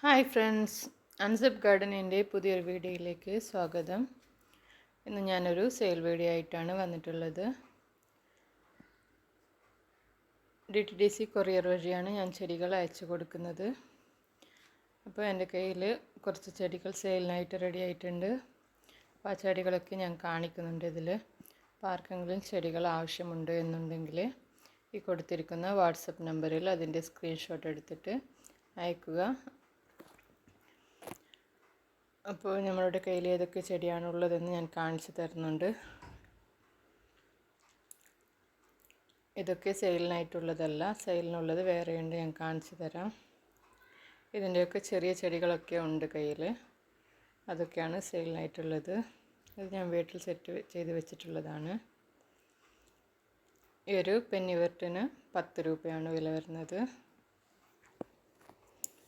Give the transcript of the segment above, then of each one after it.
Hi friends അൻസപ് ഗാർഡനിന്റെ പുതിയൊരു വീഡിയോയിലേക്ക് സ്വാഗതം. ഇന്ന് ഞാനൊരു സെയിൽ വീഡിയോ ആയിട്ടാണ് വന്നിട്ടുള്ളത്. D T D C courier വഴിയാണ് ഞാൻ ചെടികൾ അയച്ചു കൊടുക്കുന്നത്. അപ്പോൾ എന്റെ കയ്യിൽ കുറച്ച് ചെടികൾ സെയിലിനായിട്ട് റെഡി ആയിട്ടുണ്ട്. അപ്പോൾ ആ ചെടികളൊക്കെ ഞാൻ കാണിക്കുന്നുണ്ട് ഇതിൽ അപ്പോൾ ആർക്കെങ്കിലും ചെടികൾ ആവശ്യമുണ്ട് എന്നുണ്ടെങ്കിൽ ഈ കൊടുത്തിരിക്കുന്ന വാട്സപ്പ് നമ്പറിൽ അതിന്റെ സ്ക്രീൻഷോട്ട് എടുത്തിട്ട് അയക്കുക. അപ്പോൾ നമ്മളുടെ കയ്യിൽ ഏതൊക്കെ ചെടിയാണുള്ളതെന്ന് ഞാൻ കാണിച്ചു തരുന്നുണ്ട്. ഇതൊക്കെ സെയിലിനായിട്ടുള്ളതല്ല. സെയിലിനുള്ളത് വേറെയുണ്ട് ഞാൻ കാണിച്ചു തരാം. ഇതിന്റെയൊക്കെ ചെറിയ ചെടികളൊക്കെ ഉണ്ട് കയ്യിൽ. അതൊക്കെയാണ് സെയിലിനായിട്ടുള്ളത്. ഇത് ഞാൻ വീട്ടിൽ സെറ്റ് ചെയ്ത് വെച്ചിട്ടുള്ളതാണ്. ഈ ഒരു പെന്നിവർട്ടിന് പത്ത് രൂപയാണ് വില വരുന്നത്.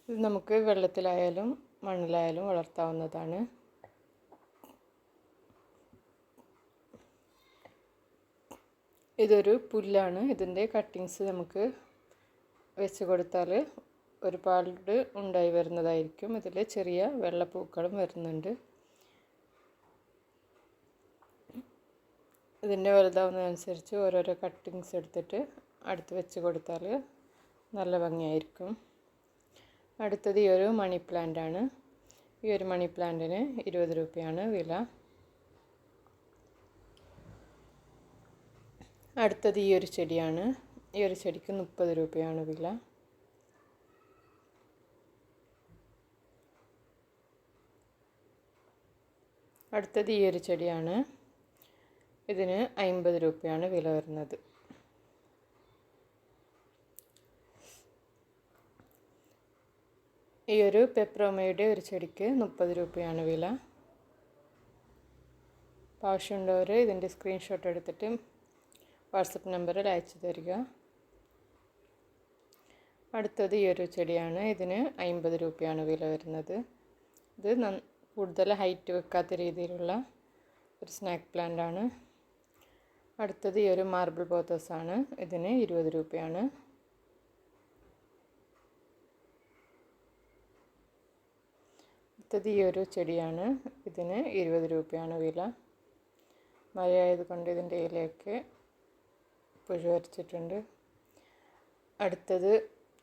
ഇത് നമുക്ക് വെള്ളത്തിലായാലും മണ്ണിലായാലും വളർത്താവുന്നതാണ്. ഇതൊരു പുല്ലാണ്. ഇതിന്റെ കട്ടിങ്സ് നമുക്ക് വെച്ച് കൊടുത്താൽ ഒരുപാട് ഉണ്ടായി വരുന്നതായിരിക്കും. ഇതിൽ ചെറിയ വെള്ളപ്പൂക്കളും വരുന്നുണ്ട്. ഇതിന്റെ വലുതാവുന്നതനുസരിച്ച് ഓരോരോ കട്ടിങ്സ് എടുത്തിട്ട് അടുത്ത് വെച്ച് കൊടുത്താൽ നല്ല ഭംഗിയായിരിക്കും. അടുത്തത് ഈ ഒരു മണി പ്ലാന്റ് ആണ്. ഈ ഒരു മണി പ്ലാന്റിന് ഇരുപത് രൂപയാണ് വില. അടുത്തത് ഈ ഒരു ചെടിയാണ്. ഈ ഒരു ചെടിക്ക് മുപ്പത് രൂപയാണ് വില. അടുത്തത് ഈ ഒരു ചെടിയാണ്. ഇതിന് അമ്പത് രൂപയാണ് വില വരുന്നത്. ഈ ഒരു പെപ്രോമയുടെ ഒരു ചെടിക്ക് മുപ്പത് രൂപയാണ് വില. ആവശ്യമുള്ളവർ ഇതിന്റെ സ്ക്രീൻഷോട്ട് എടുത്തിട്ട് വാട്സപ്പ് നമ്പറിൽ അയച്ചു തരിക. അടുത്തത് ഈ ഒരു ചെടിയാണ്. ഇതിന് അമ്പത് രൂപയാണ് വില വരുന്നത്. ഇത് കൂടുതൽ ഹൈറ്റ് വെക്കാത്ത രീതിയിലുള്ള ഒരു സ്നാക്ക് പ്ലാന്റ് ആണ് അടുത്തത് ഈ ഒരു മാർബിൾ പോത്തോസാണ്. ഇതിന് ഇരുപത് രൂപയാണ്. അടുത്തത് ഈ ഒരു ചെടിയാണ്. ഇതിന് ഇരുപത് രൂപയാണ് വില. മഴയായതുകൊണ്ട് ഇതിന്റെ ഇലയൊക്കെ പുഴു വരച്ചിട്ടുണ്ട്. അടുത്തത്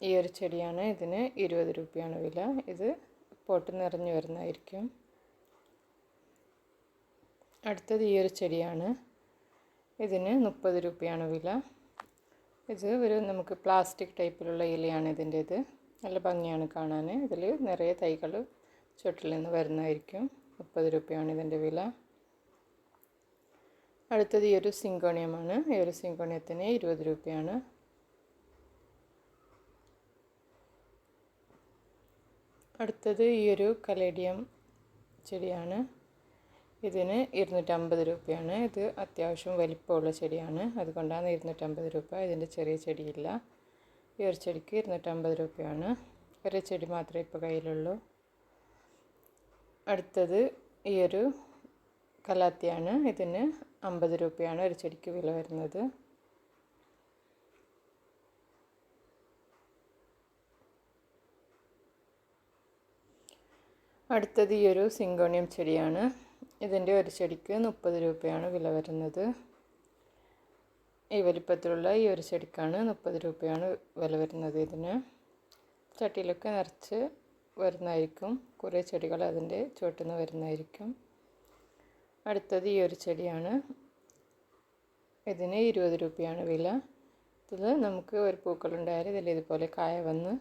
ഈ ഒരു ചെടിയാണ്. ഇതിന് ഇരുപത് രൂപയാണ് വില. ഇത് പോട്ട് നിറഞ്ഞു വരുന്നതായിരിക്കും. അടുത്തത് ഈ ഒരു ചെടിയാണ്. ഇതിന് മുപ്പത് രൂപയാണ് വില. ഇത് ഒരു നമുക്ക് പ്ലാസ്റ്റിക് ടൈപ്പിലുള്ള ഇലയാണ് ഇതിന്റേത്. നല്ല ഭംഗിയാണ് കാണാൻ. ഇതിൽ നിറയെ തൈകൾ ചുട്ടിൽ നിന്ന് വരുന്നതായിരിക്കും. മുപ്പത് രൂപയാണ് ഇതിന്റെ വില. അടുത്തത് ഈ ഒരു സിങ്കോണിയമാണ്. ഈ ഒരു സിങ്കോണിയത്തിന് ഇരുപത് രൂപയാണ്. അടുത്തത് ഈ ഒരു കലേഡിയം ചെടിയാണ്. ഇതിന് ഇരുന്നൂറ്റമ്പത് രൂപയാണ്. ഇത് അത്യാവശ്യം വലിപ്പമുള്ള ചെടിയാണ്. അതുകൊണ്ടാണ് ഇരുന്നൂറ്റമ്പത് രൂപ ഇതിന്റെ ചെറിയ ചെടിയില്ല. ഈ ഒരു ചെടിക്ക് ഇരുന്നൂറ്റമ്പത് രൂപയാണ്. ഒരു ചെടി മാത്രമേ ഇപ്പോൾ കയ്യിലുള്ളൂ. അടുത്തത് ഈ ഒരു കലാത്തിയാണ്. ഇതിന് അമ്പത് രൂപയാണ് ഒരു ചെടിക്ക് വില വരുന്നത്. അടുത്തത് ഈ ഒരു സിങ്കോണിയം ചെടിയാണ്. ഇതിന്റെ ഒരു ചെടിക്ക് മുപ്പത് രൂപയാണ് വില വരുന്നത്. ഈ വലിപ്പത്തിലുള്ള ഈ ഒരു ചെടിക്കാണ് മുപ്പത് രൂപയാണ് വില വരുന്നത് ഇതിന്. ചട്ടിയിലൊക്കെ നിറച്ച് വരുന്നതായിരിക്കും. കുറേ ചെടികൾ അതിന്റെ ചുവട്ടിൽ നിന്ന് വരുന്നതായിരിക്കും. അടുത്തത് ഈ ഒരു ചെടിയാണ്. ഇതിന് ഇരുപത് രൂപയാണ് വില. ഇതിൽ നമുക്ക് ഒരു പൂക്കളുണ്ടായാൽ ഇതിൽ ഇതുപോലെ കായ വന്ന്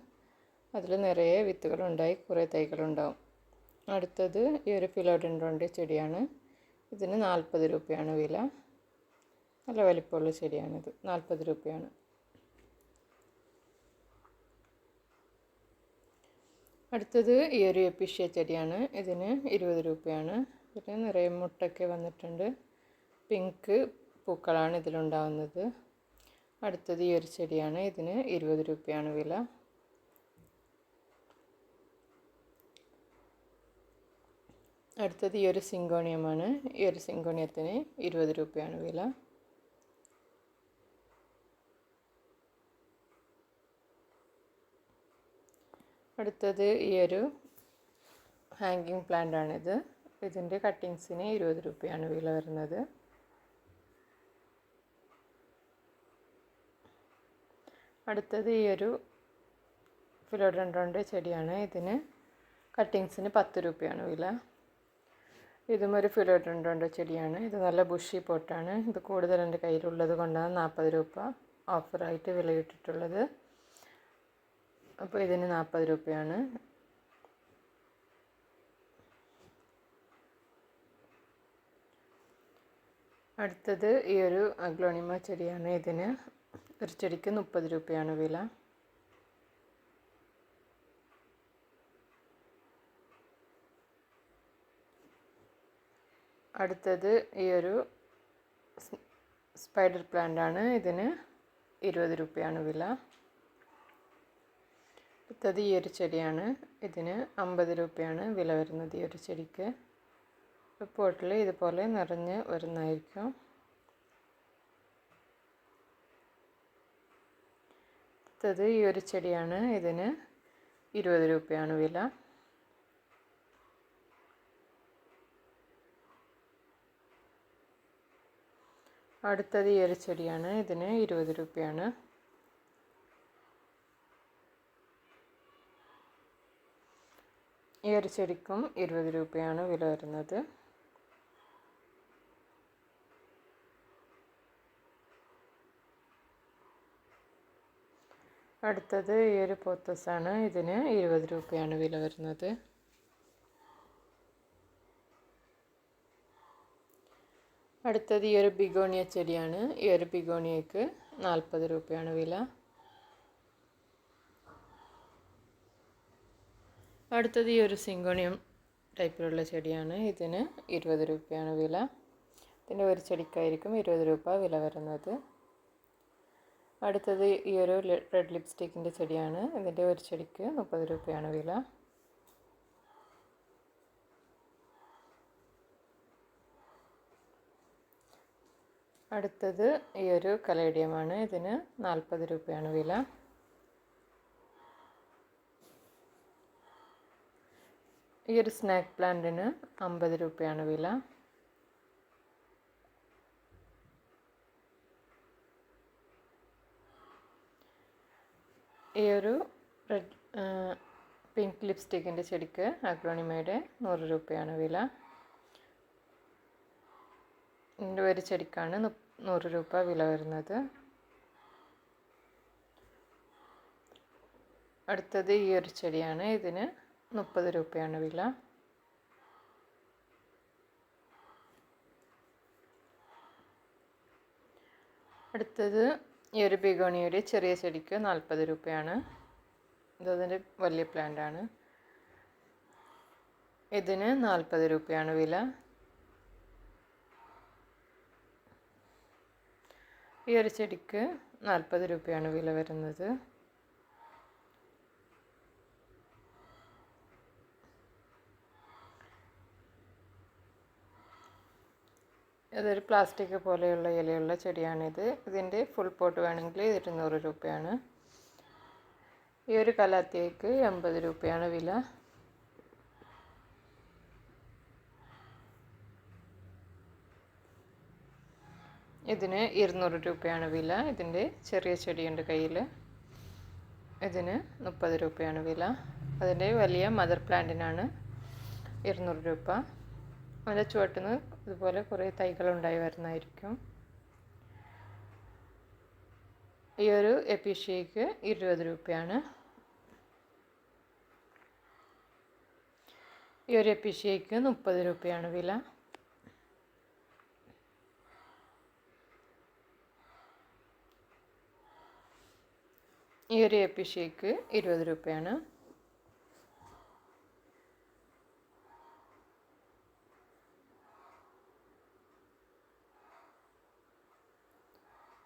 അതിൽ നിറയെ വിത്തുകളുണ്ടായി കുറേ തൈകളുണ്ടാവും. അടുത്തത് ഈ ഒരു ഫിലോഡൻഡ്രോന്റെ ചെടിയാണ്. ഇതിന് നാൽപ്പത് രൂപയാണ് വില. നല്ല വലിപ്പമുള്ള ചെടിയാണിത്. നാൽപ്പത് രൂപയാണ്. അടുത്തത് ഈ ഒരു എപ്പിഷ്യ ചെടിയാണ്. ഇതിന് ഇരുപത് രൂപയാണ്. ഇതിന് നിറയെ മുട്ടൊക്കെ വന്നിട്ടുണ്ട്. പിങ്ക് പൂക്കളാണ് ഇതിലുണ്ടാവുന്നത്. അടുത്തത് ഈ ഒരു ചെടിയാണ്. ഇതിന് ഇരുപത് രൂപയാണ് വില. അടുത്തത് ഈ ഒരു സിങ്കോണിയമാണ്. ഈ ഒരു സിങ്കോണിയത്തിന് ഇരുപത് രൂപയാണ് വില. അടുത്തത് ഈ ഒരു ഹാങ്കിങ് പ്ലാന്റ് ആണിത്. ഇതിന്റെ കട്ടിങ്സിന് ഇരുപത് രൂപയാണ് വില വരുന്നത്. അടുത്തത് ഈ ഒരു ഫിലോഡൻഡ്രോന്റെ ചെടിയാണ്. ഇതിന് കട്ടിങ്സിന് പത്ത് രൂപയാണ് വില. ഇതും ഒരു ഫിലോഡൻഡ്രോന്റെ ചെടിയാണ്. ഇത് നല്ല ബുഷി പോട്ടാണ് ഇത് കൂടുതൽ എന്റെ കയ്യിലുള്ളത് കൊണ്ടാണ് നാൽപ്പത് രൂപ ഓഫറായിട്ട് വില കിട്ടിയിട്ടുള്ളത് അപ്പോൾ ഇതിന് നാൽപ്പത് രൂപയാണ്. അടുത്തത് ഈ ഒരു അഗ്ലോണിമ ചെടിയാണ് ഇതിന്. ഒരു ചെടിക്ക് മുപ്പത് രൂപയാണ് വില. അടുത്തത് ഈ ഒരു സ്പൈഡർ പ്ലാന്റ് ആണ് ഇതിന് ഇരുപത് രൂപയാണ് വില. അടുത്തത് ഈ ഒരു ചെടിയാണ്. ഇതിന് അമ്പത് രൂപയാണ് വില വരുന്നത് ഈ ഒരു ചെടിക്ക്. പോട്ടിൽ ഇതുപോലെ നിറഞ്ഞ് വരുന്നതായിരിക്കും. അടുത്തത് ഈ ഒരു ചെടിയാണ്. ഇതിന് ഇരുപത് രൂപയാണ് വില. അടുത്തത് ഈ ഒരു ചെടിയാണ്. ഇതിന് ഇരുപത് രൂപയാണ്. ഈ ഒരു ചെടിക്കും ഇരുപത് രൂപയാണ് വില വരുന്നത്. അടുത്തത് ഈ ഒരു പോത്തസാണ് ഇതിന് ഇരുപത് രൂപയാണ് വില വരുന്നത്. അടുത്തത് ഈ ഒരു ബിഗോണിയ ചെടിയാണ്. ഈ ഒരു ബിഗോണിയക്ക് നാൽപ്പത് രൂപയാണ് വില. അടുത്തത് ഈ ഒരു സിങ്കോണിയം ടൈപ്പിലുള്ള ചെടിയാണ്. ഇതിന് ഇരുപത് രൂപയാണ് വില. ഇതിന്റെ ഒരു ചെടിക്കായിരിക്കും ഇരുപത് രൂപ വില വരുന്നത്. അടുത്തത് ഈ ഒരു റെഡ് ലിപ്സ്റ്റിക്കിന്റെ ചെടിയാണ്. ഇതിന്റെ ഒരു ചെടിക്ക് മുപ്പത് രൂപയാണ് വില. അടുത്തത് ഈ ഒരു കലേഡിയമാണ്. ഇതിന് നാൽപ്പത് രൂപയാണ് വില. ഈ ഒരു സ്നാക്ക് പ്ലാന്റിന് അമ്പത് രൂപയാണ് വില. ഈ ഒരു റെഡ് പിങ്ക് ലിപ്സ്റ്റിക്കിന്റെ ചെടിക്ക് അക്രോണിമയുടെ നൂറ് രൂപയാണ് വില. ഇതിന്റെ ഒരു ചെടിക്കാണ് നൂറ് രൂപ വില വരുന്നത്. അടുത്തത് ഈ ഒരു ചെടിയാണ്. ഇതിന് മുപ്പത് രൂപയാണ് വില. അടുത്തത് ഈ ഒരു ബിഗോണിയുടെ ചെറിയ ചെടിക്ക് നാൽപ്പത് രൂപയാണ്. ഇതതിന്റെ വലിയ പ്ലാന്റാണ് ഇതിന് നാൽപ്പത് രൂപയാണ് വില. ഈ ഒരു ചെടിക്ക് നാൽപ്പത് രൂപയാണ് വില വരുന്നത്. ഇതൊരു പ്ലാസ്റ്റിക് പോലെയുള്ള ഇലയുള്ള ചെടിയാണിത്. ഇതിന്റെ ഫുൾ പോട്ട് വേണമെങ്കിൽ ഇരുന്നൂറ് രൂപയാണ്. ഈ ഒരു കലാത്തിയക്ക് എൺപത് രൂപയാണ് വില. ഇതിന് ഇരുന്നൂറ് രൂപയാണ് വില. ഇതിന്റെ ചെറിയ ചെടിയുണ്ട് കയ്യിൽ ഇതിന് മുപ്പത് രൂപയാണ് വില. അതിന്റെ വലിയ മദർ പ്ലാന്റിനാണ് ഇരുന്നൂറ് രൂപ. അതിന്റെ ചുവട്ടിന്ന് ഇതുപോലെ കുറേ തൈകളുണ്ടായി വരുന്നതായിരിക്കും. ഈ ഒരു എപ്പിഷ്യയ്ക്ക് ഇരുപത് രൂപയാണ്. ഈ ഒരു എപ്പിഷ്യയ്ക്ക് മുപ്പത് രൂപയാണ് വില. ഈ ഒരു എപ്പിഷ്യയ്ക്ക് ഇരുപത് രൂപയാണ്.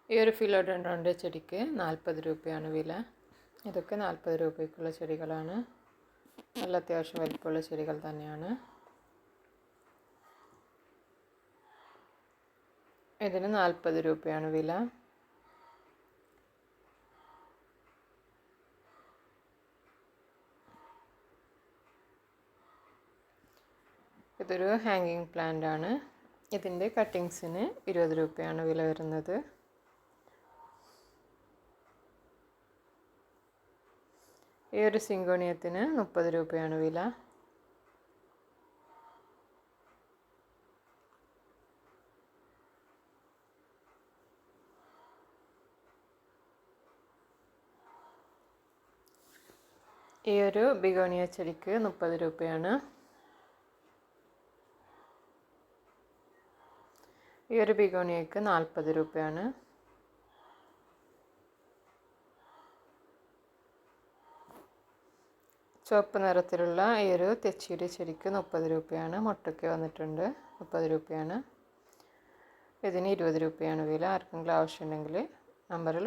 ഈ ഒരു ഫിലോഡൻഡ്രോന്റെ ചെടിക്ക് നാൽപ്പത് രൂപയാണ് വില. ഇതൊക്കെ നാൽപ്പത് രൂപയ്ക്കുള്ള ചെടികളാണ്. നല്ല അത്യാവശ്യം വലിപ്പമുള്ള ചെടികൾ തന്നെയാണ്. ഇതിന് നാൽപ്പത് രൂപയാണ് വില. ഇതൊരു ഹാങ്ങിങ് പ്ലാന്റ് ആണ്. ഇതിന്റെ കട്ടിങ്സിന് ഇരുപത് രൂപയാണ് വില വരുന്നത്. ഈ ഒരു സിങ്കോണിയത്തിന് മുപ്പത് രൂപയാണ് വില. ഈ ഒരു ബിഗോണിയ ചെടിക്ക് മുപ്പത് രൂപയാണ്. ഈ ഒരു ബിഗോണിയക്ക് നാൽപ്പത് രൂപയാണ്. ചുവപ്പ് നിറത്തിലുള്ള ഈ ഒരു തെച്ചിയുടെ ചെടിക്ക് മുപ്പത് രൂപയാണ്. മുട്ടയ്ക്ക് വന്നിട്ടുണ്ട് മുപ്പത് രൂപയാണ്. ഇതിന് ഇരുപത് രൂപയാണ് വില. ആർക്കെങ്കിലും ആവശ്യമുണ്ടെങ്കിൽ നമ്പറിൽ